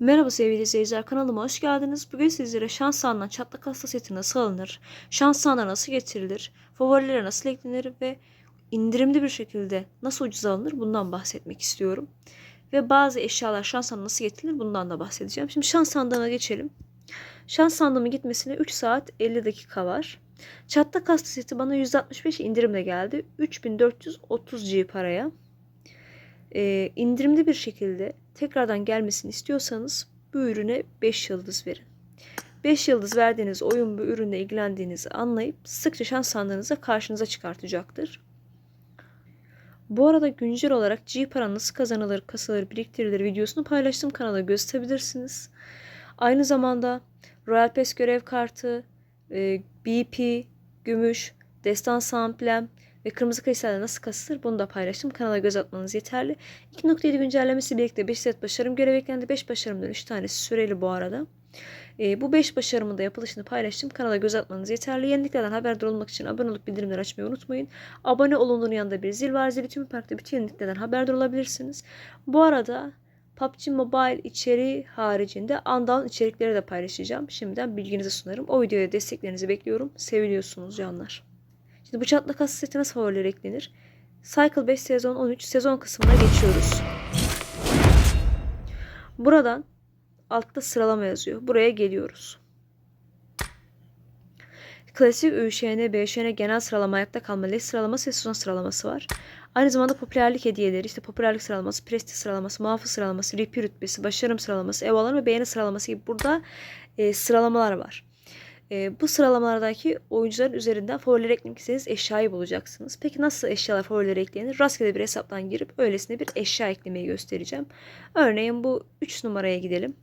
Merhaba sevgili izleyiciler kanalıma hoş geldiniz. Bugün sizlere şans sağlanan çatlak hasta seti nasıl alınır, şans sağlığına nasıl getirilir, favorilere nasıl eklenir ve indirimli bir şekilde nasıl ucuz alınır bundan bahsetmek istiyorum. Ve bazı eşyalar şans nasıl getirilir bundan da bahsedeceğim. Şimdi şans sandığına geçelim. Şans sandığımın gitmesine 3 saat 50 dakika var. Çatlak hasta seti bana %65 indirimle geldi. 3430 G paraya. Ee, indirimli bir şekilde tekrardan gelmesini istiyorsanız bu ürüne 5 yıldız verin. 5 yıldız verdiğiniz oyun bu ürünle ilgilendiğinizi anlayıp sıkça şans sandığınızda karşınıza çıkartacaktır. Bu arada güncel olarak G para nasıl kazanılır, kasılır, biriktirilir videosunu paylaştığım kanala gösterebilirsiniz. Aynı zamanda Royal Pass görev kartı, e, BP, gümüş, destan amblem ve kırmızı kristalde nasıl kasılır bunu da paylaştım. Kanala göz atmanız yeterli. 2.7 güncellemesi birlikte 5 set başarım görev eklendi. 5 başarımdan 3 tanesi süreli bu arada. E, bu 5 başarımın da yapılışını paylaştım. Kanala göz atmanız yeterli. Yeniliklerden haberdar olmak için abone olup bildirimleri açmayı unutmayın. Abone olunduğun yanında bir zil var. Zili tüm parkta bütün yeniliklerden haberdar olabilirsiniz. Bu arada PUBG Mobile içeriği haricinde Undawn içerikleri de paylaşacağım. Şimdiden bilginize sunarım. O videoya desteklerinizi bekliyorum. Seviliyorsunuz canlar. Şimdi bu çatlak hasta seti nasıl favoriler eklenir? Cycle 5 sezon 13 sezon kısmına geçiyoruz. Buradan altta sıralama yazıyor. Buraya geliyoruz. Klasik ÜŞN, BŞN genel sıralama ayakta kalma leş sıralaması ve sezon sıralaması var. Aynı zamanda popülerlik hediyeleri, işte popülerlik sıralaması, prestij sıralaması, muhafız sıralaması, RP rütbesi, başarım sıralaması, ev alanı ve beğeni sıralaması gibi burada e, sıralamalar var. E, bu sıralamalardaki oyuncuların üzerinden favorileri eklemek eşyayı bulacaksınız. Peki nasıl eşyalar favorileri eklenir? Rastgele bir hesaptan girip öylesine bir eşya eklemeyi göstereceğim. Örneğin bu 3 numaraya gidelim.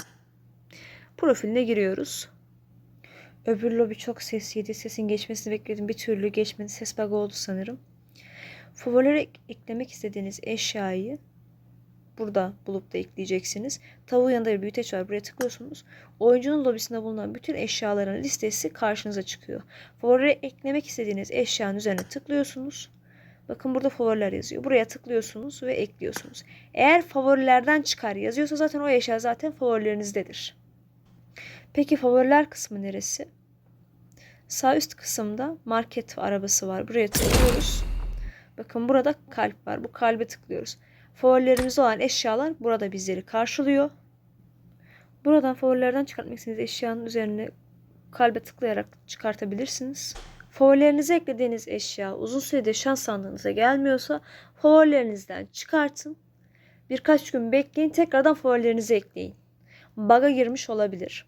Profiline giriyoruz. Öbür lobi çok ses yedi. Sesin geçmesini bekledim. Bir türlü geçmedi. Ses bug oldu sanırım. Favorilere eklemek istediğiniz eşyayı burada bulup da ekleyeceksiniz. Tavuğun yanında bir büyüteç var. Buraya tıklıyorsunuz. Oyuncunun lobisinde bulunan bütün eşyaların listesi karşınıza çıkıyor. Favorilere eklemek istediğiniz eşyanın üzerine tıklıyorsunuz. Bakın burada favoriler yazıyor. Buraya tıklıyorsunuz ve ekliyorsunuz. Eğer favorilerden çıkar yazıyorsa zaten o eşya zaten favorilerinizdedir. Peki favoriler kısmı neresi? Sağ üst kısımda market arabası var. Buraya tıklıyoruz. Bakın burada kalp var. Bu kalbe tıklıyoruz. Favorilerimizde olan eşyalar burada bizleri karşılıyor. Buradan favorilerden çıkartmak istediğiniz eşyanın üzerine kalbe tıklayarak çıkartabilirsiniz. Favorilerinize eklediğiniz eşya uzun süredir şans sandığınıza gelmiyorsa favorilerinizden çıkartın. Birkaç gün bekleyin tekrardan favorilerinize ekleyin. Bug'a girmiş olabilir.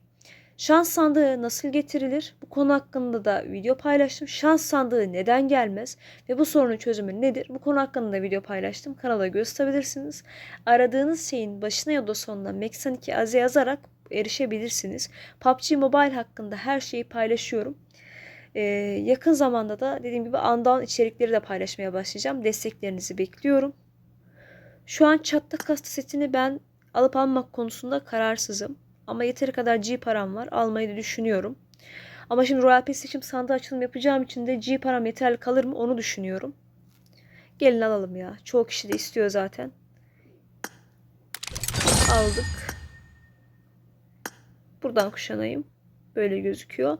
Şans sandığı nasıl getirilir? Bu konu hakkında da video paylaştım. Şans sandığı neden gelmez ve bu sorunun çözümü nedir? Bu konu hakkında da video paylaştım. Kanala gösterebilirsiniz. Aradığınız şeyin başına ya da sonuna Meksan2 Aze yazarak erişebilirsiniz. PUBG Mobile hakkında her şeyi paylaşıyorum. Ee, yakın zamanda da dediğim gibi Undawn içerikleri de paylaşmaya başlayacağım. Desteklerinizi bekliyorum. Şu an çatlak kasta setini ben alıp almak konusunda kararsızım. Ama yeteri kadar G param var. Almayı da düşünüyorum. Ama şimdi Royal Pass seçim sandığı açılım yapacağım için de G param yeterli kalır mı onu düşünüyorum. Gelin alalım ya. Çoğu kişi de istiyor zaten. Aldık. Buradan kuşanayım. Böyle gözüküyor.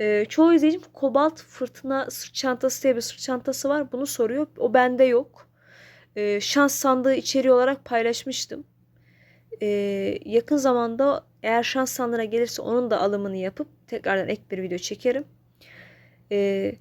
Ee, çoğu izleyicim kobalt fırtına sırt çantası diye bir sırt çantası var. Bunu soruyor. O bende yok. Ee, şans sandığı içeriği olarak paylaşmıştım. Ee, yakın zamanda eğer şans sandığına gelirse onun da alımını yapıp tekrardan ek bir video çekerim. Ee,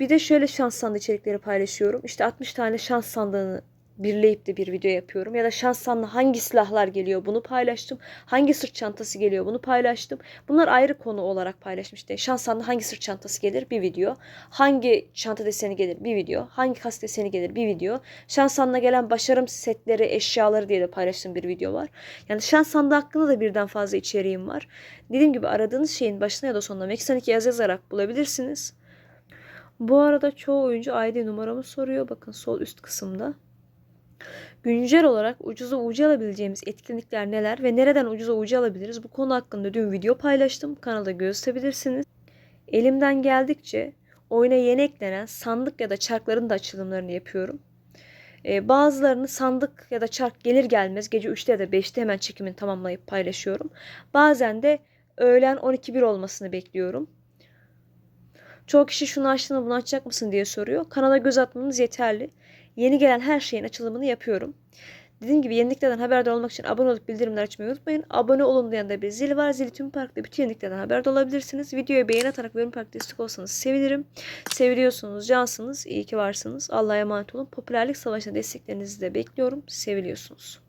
bir de şöyle şans sandığı içerikleri paylaşıyorum. İşte 60 tane şans sandığını birleyip de bir video yapıyorum. Ya da sandığı hangi silahlar geliyor bunu paylaştım. Hangi sırt çantası geliyor bunu paylaştım. Bunlar ayrı konu olarak paylaşmıştım. Sandığı hangi sırt çantası gelir bir video. Hangi çanta deseni gelir bir video. Hangi kas deseni gelir bir video. Şans sandığına gelen başarım setleri, eşyaları diye de paylaştığım bir video var. Yani şans sandığı hakkında da birden fazla içeriğim var. Dediğim gibi aradığınız şeyin başına ya da sonuna Mekisan 2 yaz yazarak bulabilirsiniz. Bu arada çoğu oyuncu ID numaramı soruyor. Bakın sol üst kısımda. Güncel olarak ucuza ucu alabileceğimiz etkinlikler neler ve nereden ucuza ucu alabiliriz? Bu konu hakkında dün video paylaştım. Kanalda gösterebilirsiniz. Elimden geldikçe oyuna yeni eklenen sandık ya da çarkların da açılımlarını yapıyorum. E, bazılarını sandık ya da çark gelir gelmez gece 3'te ya da 5'te hemen çekimini tamamlayıp paylaşıyorum. Bazen de öğlen 12-1 olmasını bekliyorum. Çoğu kişi şunu açtın mı bunu açacak mısın diye soruyor. Kanala göz atmanız yeterli. Yeni gelen her şeyin açılımını yapıyorum. Dediğim gibi yeniliklerden haberdar olmak için abone olup bildirimler açmayı unutmayın. Abone olun yanında bir zil var. Zili tüm parkta bütün yeniliklerden haberdar olabilirsiniz. Videoya beğeni atarak Bölüm Park destek olsanız sevinirim. Seviliyorsunuz, cansınız, iyi ki varsınız. Allah'a emanet olun. Popülerlik savaşına desteklerinizi de bekliyorum. Seviliyorsunuz.